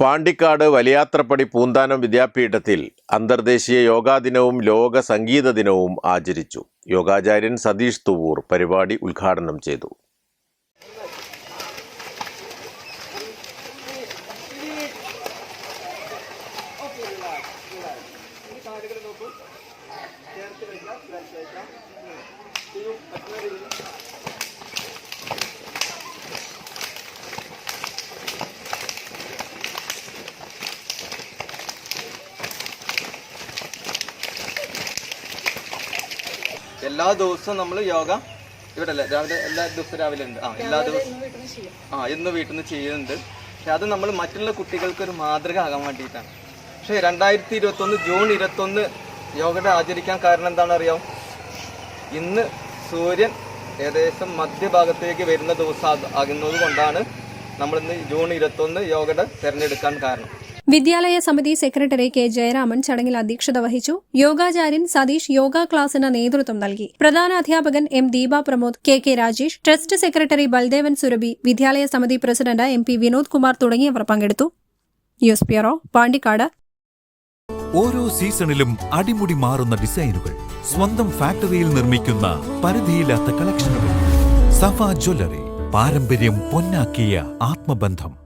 Pandikkad Valiyathrappadi Poonthanam വിദ്യാപീഠത്തിൽ അന്തർദേശീയ യോഗാ ദിനവും ലോക സംഗീത ദിനവും ആചരിച്ചു. യോഗാചാര്യൻ സതീഷ് തുവൂർ പരിപാടി ഉദ്ഘാടനം ചെയ്തു. എല്ലാ ദിവസവും നമ്മൾ യോഗ ഇവിടെ അല്ലേ രാവിലെ എല്ലാ ദിവസവും രാവിലെ ഉണ്ട്. ആ എല്ലാ ദിവസവും. ആ ഇന്ന് വീട്ടിൽ നിന്ന് ചെയ്യുന്നുണ്ട്. പക്ഷെ അത് നമ്മൾ മറ്റുള്ള കുട്ടികൾക്ക് ഒരു മാതൃക ആകാൻ വേണ്ടിയിട്ടാണ്. പക്ഷേ രണ്ടായിരത്തി ഇരുപത്തൊന്ന് ജൂൺ ഇരുപത്തൊന്ന് യോഗയുടെ ആചരിക്കാൻ കാരണം എന്താണെന്ന് അറിയാം ഇന്ന് സൂര്യൻ ഏകദേശം മധ്യഭാഗത്തേക്ക് വരുന്ന ദിവസം ആക- ആകുന്നത് കൊണ്ടാണ് നമ്മളിന്ന് ജൂൺ ഇരുപത്തൊന്ന് യോഗയുടെ തിരഞ്ഞെടുക്കാൻ കാരണം. വിദ്യാലയ സമിതി സെക്രട്ടറി കെ ജയരാമൻ ചടങ്ങിൽ അധ്യക്ഷത വഹിച്ചു. യോഗാചാര്യൻ സതീഷ് യോഗ ക്ലാസിന് നേതൃത്വം നൽകി. പ്രധാന അധ്യാപകൻ M Deepa Pramod K K Rajesh trust secretary Baldevan Surabhi വിദ്യാലയ സമിതി president M P Vinod Kumar തുടങ്ങിയവർ പങ്കെടുത്തു. News bureau Pandikkad. ഓരോ സീസണിലും അടിമുടി മാറുന്ന ഡിസൈനുകൾ സ്വന്തം ഫാക്ടറിയിൽ നിർമ്മിക്കുന്ന പരിധിയില്ലാത്ത കളക്ഷനുകൾ. സഫ ജ്വല്ലറി പാരമ്പര്യം പൊന്നാക്കിയ ആത്മബന്ധം.